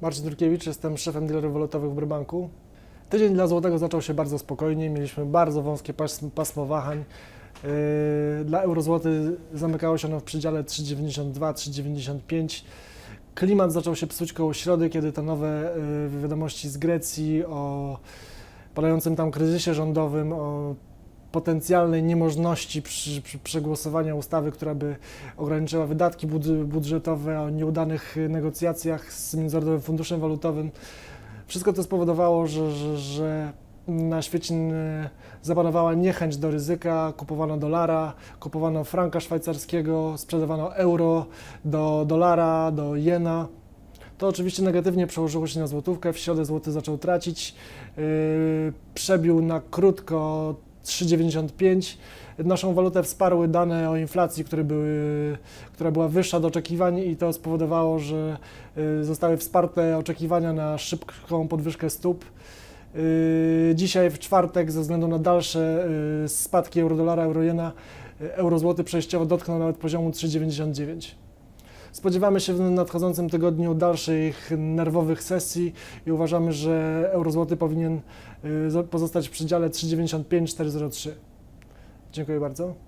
Marcin Turkiewicz, jestem szefem dealerów walutowych w Brybanku. Tydzień dla złotego zaczął się bardzo spokojnie, mieliśmy bardzo wąskie pas- pasmo wahań. Yy, Dla eurozłoty zamykało się ono w przedziale 3,92-3,95. Klimat zaczął się psuć koło środy, kiedy te nowe yy, wiadomości z Grecji o palącym tam kryzysie rządowym, o potencjalnej niemożności przy, przy przegłosowania ustawy, która by ograniczyła wydatki bud- budżetowe, o nieudanych negocjacjach z Międzynarodowym Funduszem Walutowym. Wszystko to spowodowało, że, że, że na świecie zapanowała niechęć do ryzyka, kupowano dolara, kupowano franka szwajcarskiego, sprzedawano euro do dolara, do jena. To oczywiście negatywnie przełożyło się na złotówkę. W środę złoty zaczął tracić. Yy, przebił na krótko 3,95. Naszą walutę wsparły dane o inflacji, które, były, która była wyższa do oczekiwań i to spowodowało, że yy, zostały wsparte oczekiwania na szybką podwyżkę stóp. Yy, Dzisiaj w czwartek ze względu na dalsze yy, spadki euro-dolara, euro-jena, euro-złoty przejściowo dotknął nawet poziomu 3,99. Spodziewamy się w nadchodzącym tygodniu dalszych nerwowych sesji i uważamy, że eurozłoty powinien y, zo- pozostać w przedziale 3,95-4,03. Dziękuję bardzo.